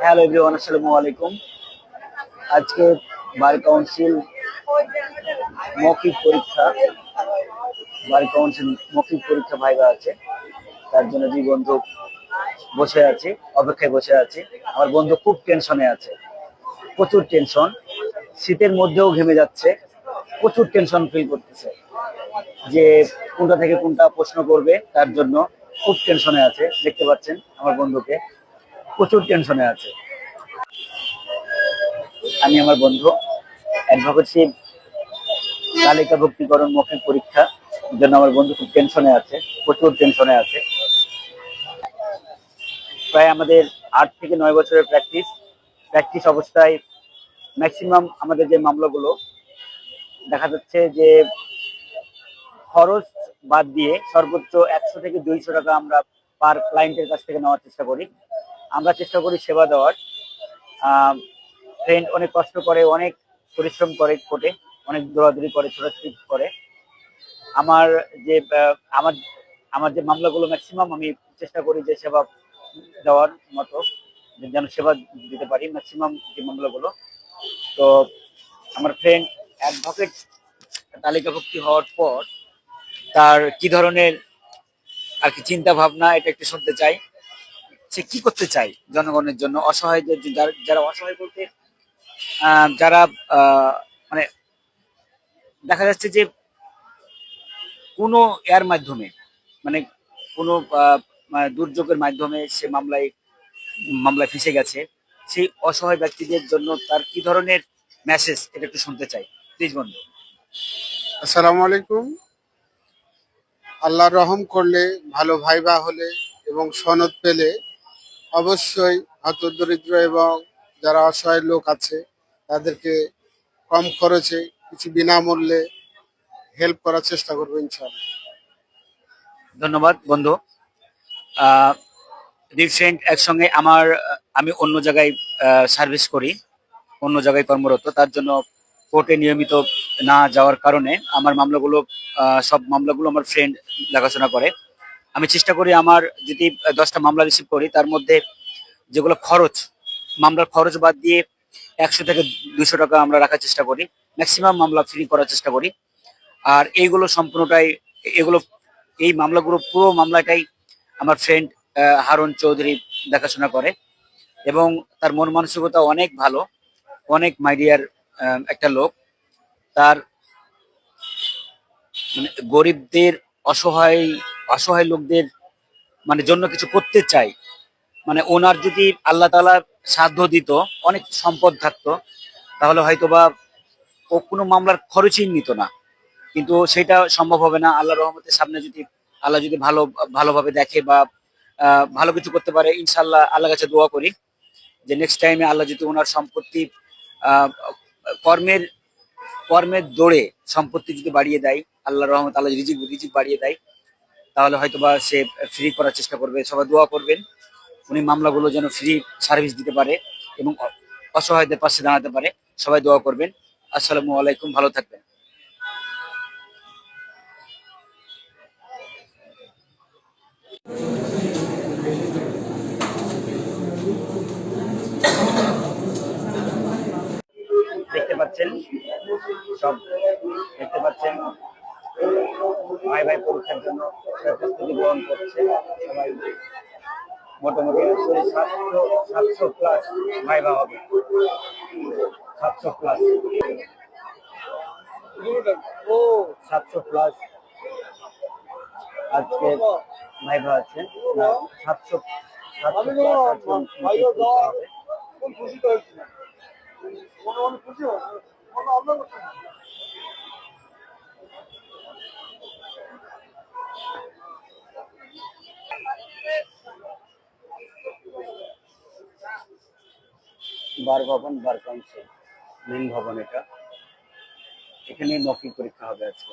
Hello everyone, আসসালামু আলাইকুম। আজকে বার কাউন্সিল মৌখিক পরীক্ষা, বার কাউন্সিল মৌখিক পরীক্ষা ভাইবা আছে। তার জন্য দুই বন্ধু বসে আছে, অপেক্ষায় বসে আছে। আমার বন্ধু খুব টেনশনে আছে, প্রচুর টেনশন। শীতের মধ্যেও ঘেমে যাচ্ছে, প্রচুর টেনশন ফিল করতেছে। যে কোনটা থেকে কোনটা প্রশ্ন করবে, তার জন্য খুব টেনশনে আছে, দেখতে পাচ্ছেন আমার বন্ধুকে। প্রচুর টেনশনে আছে। আমি আমার বন্ধু অ্যাডভোকেসি তালিকাভুক্তিকরণ মৌখিক পরীক্ষা জন্য আমার বন্ধু খুব টেনশনে আছে, প্রচুর টেনশনে আছে। প্রায় আমাদের আট থেকে নয় বছরের প্র্যাকটিস প্র্যাকটিস অবস্থায় ম্যাক্সিমাম আমাদের যে মামলাগুলো, দেখা যাচ্ছে যে খরচ বাদ দিয়ে সর্বোচ্চ একশো থেকে দুইশো টাকা আমরা পার ক্লায়েন্টের কাছ থেকে নেওয়ার চেষ্টা করি। আমরা চেষ্টা করি সেবা দেওয়ার। ফ্রেন্ড অনেক কষ্ট করে, অনেক পরিশ্রম করে কোর্টে, অনেক দৌড়াদৌড়ি করে, ছোটাছুটি করে। আমার যে আমার আমার যে মামলাগুলো ম্যাক্সিমাম আমি চেষ্টা করি যে সেবা দেওয়ার মতো যেন সেবা দিতে পারি ম্যাক্সিমাম যে মামলাগুলো। তো আমার ফ্রেন্ড অ্যাডভোকেট তালিকাভুক্তি হওয়ার পর তার কি ধরনের আর কি চিন্তা ভাবনা এটা একটু শুনতে চাই। সে কি করতে চায় জনগণের জন্য? অসহায়দের যারা- অসহায় বলতে যারা মানে দেখা যাচ্ছে যে কোনো এর মাধ্যমে মানে কোনো মানে দুর্যোগের মাধ্যমে সে মামলায় মামলায় ফেসে গেছে, সেই অসহায় ব্যক্তিদের জন্য তার কি ধরনের মেসেজ এটা একটু শুনতে চাই। প্লিজ, বন্ধু। আসসালামু আলাইকুম। আল্লাহ রহম করলে, ভালো ভাইবা হলে এবং সনদ পেলে অবশ্যই হতদরিদ্র এবং যারা অসহায় লোক আছে, তাদেরকে কম খরচে কিছু বিনামূল্যে হেল্প করার চেষ্টা করব ইনশাআল্লাহ। ধন্যবাদ বন্ধু। রিসেন্ট একসঙ্গে আমার, আমি অন্য জায়গায় সার্ভিস করি, অন্য জায়গায় কর্মরত। তার জন্য কোর্টে নিয়মিত না যাওয়ার কারণে আমার মামলাগুলো সব মামলাগুলো আমার ফ্রেন্ড দেখাশোনা করে। আমি চেষ্টা করি আমার যদি দশটা মামলা রিসিভ করি, তার মধ্যে যেগুলো খরচ, মামলার খরচ বাদ দিয়ে একশো থেকে দুশো টাকা আমরা রাখার চেষ্টা করি ম্যাক্সিমাম মামলা ফ্রি করার চেষ্টা করি। আর এইগুলো সম্পূর্ণটাই, এগুলো, এই মামলাগুলো পুরো মামলাটাই আমার ফ্রেন্ড হারুন চৌধুরী দেখাশোনা করে এবং তার মন মানসিকতা অনেক ভালো, অনেক মাইডিয়ার একটা লোক। তার মানে গরিবদের অসহায় অসহায় লোকদের মানে জন্য কিছু করতে চাই। মানে ওনার যদি আল্লাহ তালা সাধ্য দিত, অনেক সম্পদ থাকতো, তাহলে হয়তোবা ও কোনো মামলার খরচই নিত না। কিন্তু সেটা সম্ভব হবে না। আল্লাহ রহমতের সামনে যদি আল্লাহ যদি ভালো, ভালোভাবে দেখে বা ভালো কিছু করতে পারে ইনশাল্লাহ আল্লাহ কাছে দোয়া করি যে নেক্সট টাইমে আল্লাহ যদি ওনার সম্পত্তি কর্মের কর্মের দৌড়ে সম্পত্তি যদি বাড়িয়ে দেয় আল্লাহ রহমত আল্লাহ রিজিক রিজিক বাড়িয়ে দেয় তাহলে হয়তোবা সে ফ্রি করার চেষ্টা করবে। সবাই দোয়া করবেন, উনি মামলাগুলো যেন ফ্রি সার্ভিস দিতে পারে এবং অসহায়দের পাশে দাঁড়াতে পারে। সবাই দোয়া করবেন। আসসালামু আলাইকুম, ভালো থাকবেন। দেখতে পাচ্ছেন? সব দেখতে পাচ্ছেন? ভাই ভাই পরীক্ষার জন্য প্রস্তুতি গ্রহণ করছে। সবাই মোটামুটি হচ্ছে সাতশো সাতশো প্লাস ভাইবা হবে। সাতশো প্লাস ও সাতশো প্লাস আজকে ভাইবা আছে। না সাতশো সাতশো প্লাস বার ভবন বার কাউন্সিল মেন ভবন এটা। এখানে মৌখিক পরীক্ষা হবে আজকে।